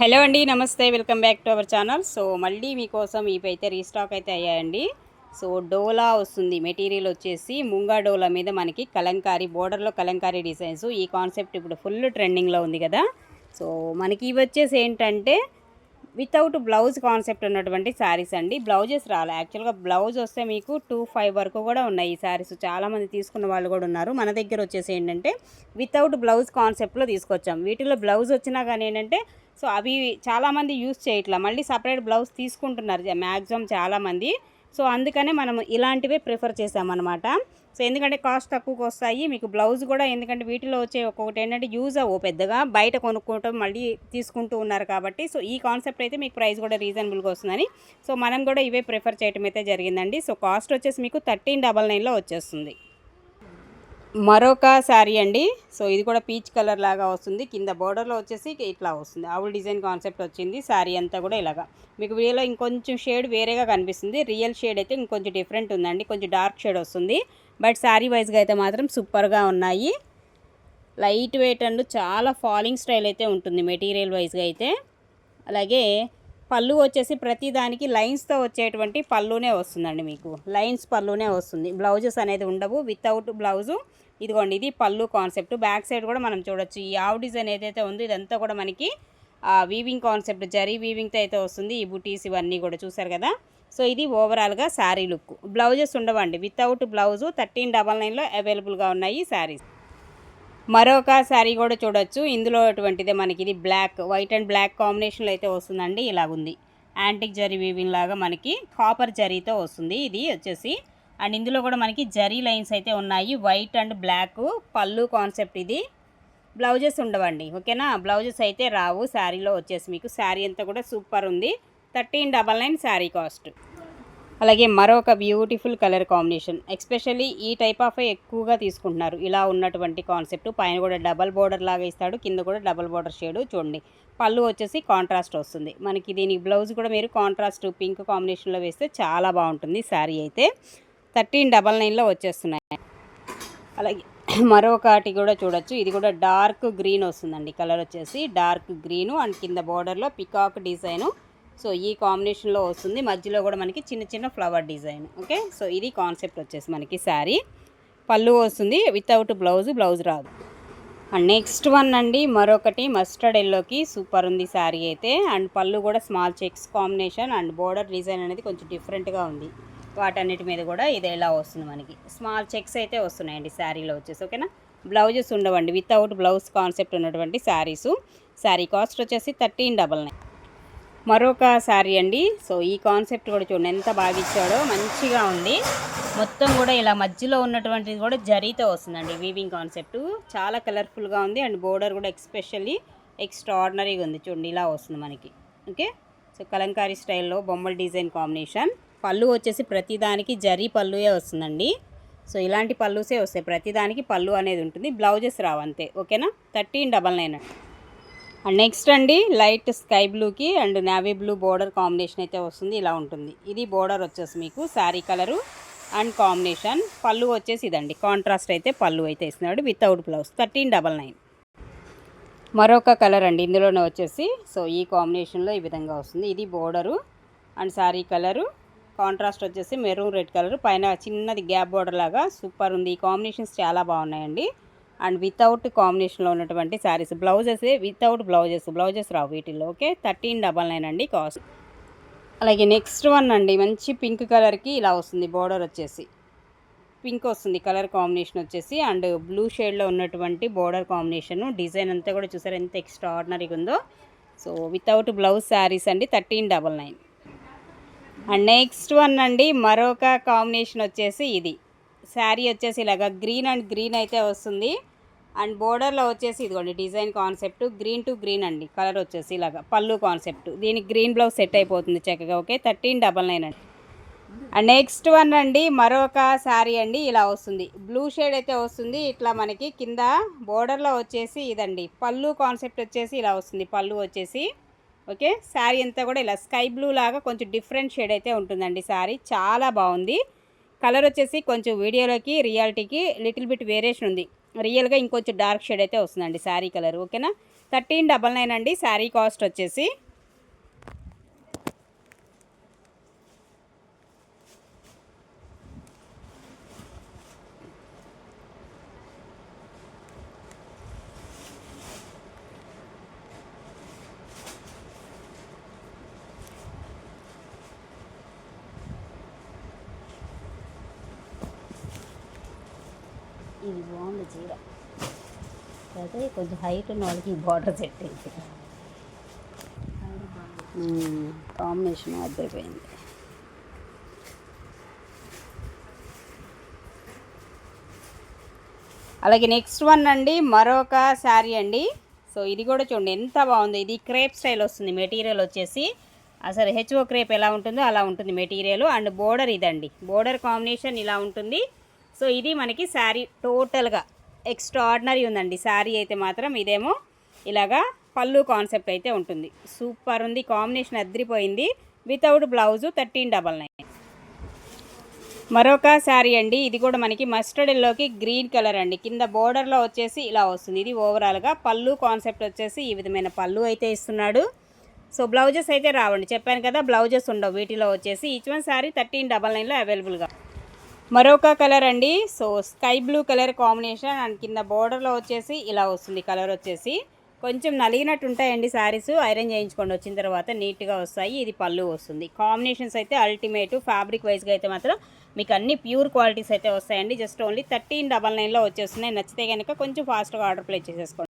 Hello అండి నమస్తే welcome back to our channel. So మళ్ళీ మీకోసం ఇవైతే రీస్టాక్ అయితే అయ్యాయండి. సో డోలా వస్తుంది. మెటీరియల్ వచ్చేసి ముంగా డోలా మీద మనకి కలంకారీ బోర్డర్లో కలంకారీ డిజైన్స్. ఈ కాన్సెప్ట్ ఇప్పుడు ఫుల్ ట్రెండింగ్లో ఉంది కదా. సో మనకి ఇవి వచ్చేసి ఏంటంటే వితౌట్ బ్లౌజ్ కాన్సెప్ట్ ఉన్నటువంటి శారీస్ అండి. బ్లౌజెస్ రాలే. యాక్చువల్గా బ్లౌజ్ వస్తే మీకు టూ ఫైవ్ వరకు కూడా ఉన్నాయి ఈ శారీస్ చాలామంది తీసుకున్న వాళ్ళు కూడా ఉన్నారు. మన దగ్గర వచ్చేసి ఏంటంటే వితౌట్ బ్లౌజ్ కాన్సెప్ట్లో తీసుకొచ్చాం. వీటిలో బ్లౌజ్ వచ్చినా కానీ ఏంటంటే సో అవి చాలామంది యూస్ చేయట్లా. మళ్ళీ సపరేట్ బ్లౌజ్ తీసుకుంటున్నారు మ్యాక్సిమం చాలామంది సో అందుకనే మనం ఇలాంటివే ప్రిఫర్ చేసామన్నమాట సో ఎందుకంటే కాస్ట్ తక్కువకి వస్తాయి. మీకు బ్లౌజ్ కూడా ఎందుకంటే వీటిలో వచ్చే ఒక్కొక్కటి ఏంటంటే యూజ్ అవ్వవు పెద్దగా. బయట కొనుక్కోవటం మళ్ళీ తీసుకుంటూ ఉన్నారు కాబట్టి. సో ఈ కాన్సెప్ట్ అయితే మీకు ప్రైస్ కూడా రీజనబుల్గా వస్తుందని. సో మనం కూడా ఇవే ప్రిఫర్ చేయడం అయితే జరిగిందండి. సో కాస్ట్ వచ్చేసి మీకు థర్టీన్ డబల్ నైన్లో వచ్చేస్తుంది. మరొక శారీ అండి. సో ఇది కూడా పీచ్ కలర్ లాగా వస్తుంది. కింద బోర్డర్లో వచ్చేసి ఇట్లా వస్తుంది. ఆవుల డిజైన్ కాన్సెప్ట్ వచ్చింది. శారీ అంతా కూడా ఇలాగా. మీకు వీడియోలో ఇంకొంచెం షేడ్ వేరేగా కనిపిస్తుంది. రియల్ షేడ్ అయితే ఇంకొంచెం డిఫరెంట్ ఉందండి. కొంచెం డార్క్ షేడ్ వస్తుంది. బట్ శారీ వైజ్గా అయితే మాత్రం సూపర్గా ఉన్నాయి. లైట్ వెయిట్ అండ్ చాలా ఫాలింగ్ స్టైల్ అయితే ఉంటుంది మెటీరియల్ వైజ్గా అయితే. అలాగే పళ్ళు వచ్చేసి ప్రతి దానికి లైన్స్తో వచ్చేటువంటి పళ్ళునే వస్తుందండి మీకు. లైన్స్ పళ్ళునే వస్తుంది. బ్లౌజెస్ అనేది ఉండవు. వితౌట్ బ్లౌజు ఇదిగోండి ఇది పళ్ళు కాన్సెప్ట్ బ్యాక్ సైడ్ కూడా మనం చూడొచ్చు. ఈ ఆవు డిజైన్ ఏదైతే ఉందో ఇదంతా కూడా మనకి వీవింగ్ కాన్సెప్ట్ జరీ వీవింగ్తో అయితే వస్తుంది. ఈ బుటీస్ ఇవన్నీ కూడా చూసారు కదా? సో ఇది ఓవరాల్గా శారీ లుక్ బ్లౌజెస్ ఉండవండి. వితౌట్ బ్లౌజు థర్టీన్ డబల్ నైన్లో అవైలబుల్గా ఉన్నాయి శారీస్ మరొక శారీ కూడా చూడొచ్చు. ఇందులో అటువంటిదే మనకి ఇది బ్లాక్ వైట్ అండ్ బ్లాక్ కాంబినేషన్లో అయితే వస్తుందండి. ఇలాగుంది. యాంటిక్ జరీ వీవింగ్ లాగా మనకి కాపర్ జరీతో వస్తుంది. ఇది వచ్చేసి అండ్ ఇందులో కూడా మనకి జరీ లైన్స్ అయితే ఉన్నాయి. వైట్ అండ్ బ్లాక్ పళ్ళు కాన్సెప్ట్ ఇది. బ్లౌజెస్ ఉండవండి. ఓకేనా? బ్లౌజెస్ అయితే రావు. శారీలో వచ్చేసి మీకు శారీ అంతా కూడా సూపర్ ఉంది. Thirteen double nine sari cost. అలాగే మరొక బ్యూటిఫుల్ కలర్ కాంబినేషన్. ఎక్స్పెషల్లీ ఈ టైప్ ఆఫ్ ఎక్కువగా తీసుకుంటున్నారు. ఇలా ఉన్నటువంటి కాన్సెప్ట్. పైన కూడా డబల్ బోర్డర్ లాగా ఇస్తాడు. కింద కూడా డబల్ బోర్డర్ షేడు చూడండి. పళ్ళు వచ్చేసి కాంట్రాస్ట్ వస్తుంది. మనకి దీనికి బ్లౌజ్ కూడా మీరు కాంట్రాస్ట్ పింక్ కాంబినేషన్లో వేస్తే చాలా బాగుంటుంది శారీ అయితే. థర్టీన్ డబల్ నైన్లో వచ్చేస్తున్నాయి. అలాగే మరొకటి కూడా చూడొచ్చు. ఇది కూడా డార్క్ గ్రీన్ వస్తుందండి. కలర్ వచ్చేసి డార్క్ గ్రీను అండ్ కింద బార్డర్లో పికాక్ డిజైను. సో ఈ కాంబినేషన్లో వస్తుంది. మధ్యలో కూడా మనకి చిన్న చిన్న ఫ్లవర్ డిజైన్. ఓకే? సో ఇది కాన్సెప్ట్ వచ్చేసి మనకి శారీ. పళ్ళు వస్తుంది. వితౌట్ బ్లౌజ్ బ్లౌజ్ రాదు. అండ్ నెక్స్ట్ వన్ అండి. మరొకటి మస్టర్డ్ ఎల్లోకి సూపర్ ఉంది శారీ అయితే. అండ్ పళ్ళు కూడా small checks combination and border design అనేది కొంచెం డిఫరెంట్గా ఉంది. వాటన్నిటి మీద కూడా ఇది ఎలా వస్తుంది మనకి? స్మాల్ చెక్స్ అయితే వస్తున్నాయండి శారీలో వచ్చేసి ఓకేనా? బ్లౌజెస్ ఉండవండి. వితౌట్ బ్లౌజ్ కాన్సెప్ట్ ఉన్నటువంటి శారీస్. శారీ కాస్ట్ వచ్చేసి థర్టీన్ డబల్ నైన్. మరొక శారీ అండి. సో ఈ కాన్సెప్ట్ కూడా చూడండి. ఎంత బాగా ఇచ్చాడో. మంచిగా ఉంది. మొత్తం కూడా ఇలా మధ్యలో ఉన్నటువంటిది కూడా జరీతో వస్తుందండి. Weaving concept. చాలా కలర్ఫుల్గా ఉంది. అండ్ బోర్డర్ కూడా ఎక్స్పెషల్లీ ఎక్స్ట్రా ఆర్డినరీగా ఉంది. చూడండి ఇలా వస్తుంది మనకి. ఓకే? సో కలంకారీ స్టైల్లో బొమ్మల డిజైన్ కాంబినేషన్. పళ్ళు వచ్చేసి ప్రతిదానికి జరీ పళ్ళుయే వస్తుందండి. సో ఇలాంటి పళ్ళుసే వస్తాయి. ప్రతిదానికి పళ్ళు అనేది ఉంటుంది. బ్లౌజెస్ రావు అంతే. ఓకేనా? Thirteen double nine and next అండి లైట్ స్కై బ్లూకి and navy blue border combination అయితే వస్తుంది. ఇలా ఉంటుంది. ఇది బోర్డర్ వచ్చేసి మీకు శారీ కలరు అండ్ కాంబినేషన్. పళ్ళు వచ్చేసి ఇదండి. కాంట్రాస్ట్ అయితే పళ్ళు అయితే ఇస్తున్నాడు without blouse. Thirteen double nine. మరొక కలర్ అండి. ఇందులోనే వచ్చేసి సో ఈ కాంబినేషన్లో ఈ విధంగా వస్తుంది. ఇది border and sari colour contrast వచ్చేసి మెరూన్ రెడ్ కలర్. పైన చిన్నది గ్యాప్ బోర్డర్ లాగా సూపర్ ఉంది. ఈ కాంబినేషన్స్ చాలా బాగున్నాయండి. అండ్ వితౌట్ కాంబినేషన్లో ఉన్నటువంటి saris blouses without blouses blouses రావు వీటిల్లో ఓకే? థర్టీన్ డబల్ నైన్ అండి కాస్ట్. అలాగే నెక్స్ట్ వన్ అండి మంచి పింక్ కలర్కి ఇలా వస్తుంది బోర్డర్ వచ్చేసి. పింక్ వస్తుంది కలర్ కాంబినేషన్ వచ్చేసి. అండ్ బ్లూ షేడ్లో ఉన్నటువంటి బోర్డర్ కాంబినేషన్ డిజైన్ అంతా కూడా చూసారు ఎంత ఎక్స్ట్రాడినరీగా ఉందో. సో వితౌట్ బ్లౌజ్ శారీస్ అండి thirteen double nine. And next one అండి మరొక కాంబినేషన్ వచ్చేసి ఇది. శారీ వచ్చేసి ఇలాగ గ్రీన్ అండ్ గ్రీన్ అయితే వస్తుంది. అండ్ బోర్డర్లో వచ్చేసి ఇదిగోండి design concept green to green అండి. కలర్ వచ్చేసి ఇలాగ పళ్ళు కాన్సెప్ట్. దీనికి గ్రీన్ బ్లౌజ్ సెట్ అయిపోతుంది చక్కగా ఓకే? థర్టీన్ డబల్ నైన్ అండి. అండ్ నెక్స్ట్ వన్ అండి మరొక శారీ అండి ఇలా వస్తుంది. బ్లూ షేడ్ అయితే వస్తుంది. ఇట్లా మనకి కింద బోర్డర్లో వచ్చేసి ఇదండి. పళ్ళు కాన్సెప్ట్ వచ్చేసి ఇలా వస్తుంది. పళ్ళు వచ్చేసి ఓకే? శారీ అంతా కూడా ఇలా స్కై బ్లూ లాగా కొంచెం డిఫరెంట్ షేడ్ అయితే ఉంటుందండి శారీ. చాలా బాగుంది. కలర్ వచ్చేసి కొంచెం వీడియోలోకి రియాలిటీకి లిటిల్ బిట్ వేరియేషన్ ఉంది. రియల్గా ఇంకొంచెం డార్క్ షేడ్ అయితే వస్తుందండి శారీ కలర్. ఓకేనా? థర్టీన్ డబల్ నైన్ అండి. శారీ కాస్ట్ వచ్చేసి ఇది బాగుంది చీర. అయితే కొంచెం హైట్ ఉన్న వాళ్ళకి ఈ బార్డర్ సెట్ అయింది కాంబినేషన్ అద్దరిపోయింది అలాగే నెక్స్ట్ వన్ అండి మరొక శారీ అండి. సో ఇది కూడా చూడండి ఎంత బాగుంది. ఇది క్రేప్ స్టైల్ వస్తుంది మెటీరియల్ వచ్చేసి. అసలు హెచ్ఓ క్రేప్ ఎలా ఉంటుందో అలా ఉంటుంది మెటీరియల్ అండ్ బోర్డర్ ఇదండి. బోర్డర్ కాంబినేషన్ ఇలా ఉంటుంది. సో ఇది మనకి శారీ టోటల్గా ఎక్స్ట్రా ఆర్డినరీ ఉందండి. శారీ అయితే మాత్రం ఇదేమో ఇలాగా పళ్ళు కాన్సెప్ట్ అయితే ఉంటుంది. సూపర్ ఉంది combination అద్రిపోయింది. Without blouse thirteen double nine. మరొక శారీ అండి ఇది కూడా మనకి మస్టర్డ్ ఎల్లోకి గ్రీన్ కలర్ అండి. కింద బోర్డర్లో వచ్చేసి ఇలా వస్తుంది. ఇది ఓవరాల్గా పళ్ళు కాన్సెప్ట్ వచ్చేసి ఈ విధమైన పళ్ళు అయితే ఇస్తున్నాడు. సో బ్లౌజెస్ అయితే రావండి. చెప్పాను కదా బ్లౌజెస్ ఉండవు. వీటిలో వచ్చేసి each one sari thirteen double నైన్లో అవైలబుల్గా మరొక కలర్ అండి. So sky blue colour combination and కింద బోర్డర్లో వచ్చేసి ఇలా వస్తుంది కలర్ వచ్చేసి. కొంచెం నలిగినట్టు ఉంటాయండి శారీస్. ఐరన్ చేయించుకొని వచ్చిన తర్వాత నీట్గా వస్తాయి. ఇది పళ్ళు వస్తుంది. కాంబినేషన్స్ అయితే అల్టిమేట్ ఫ్యాబ్రిక్ వైజ్గా అయితే మాత్రం మీకు అన్ని ప్యూర్ క్వాలిటీస్ అయితే వస్తాయండి. జస్ట్ ఓన్లీ థర్టీన్ డబల్ నైన్లో వచ్చేస్తున్నాయి. నచ్చితే కనుక కొంచెం ఫాస్ట్గా ఆర్డర్ ప్లేస్ చేసేసుకోండి.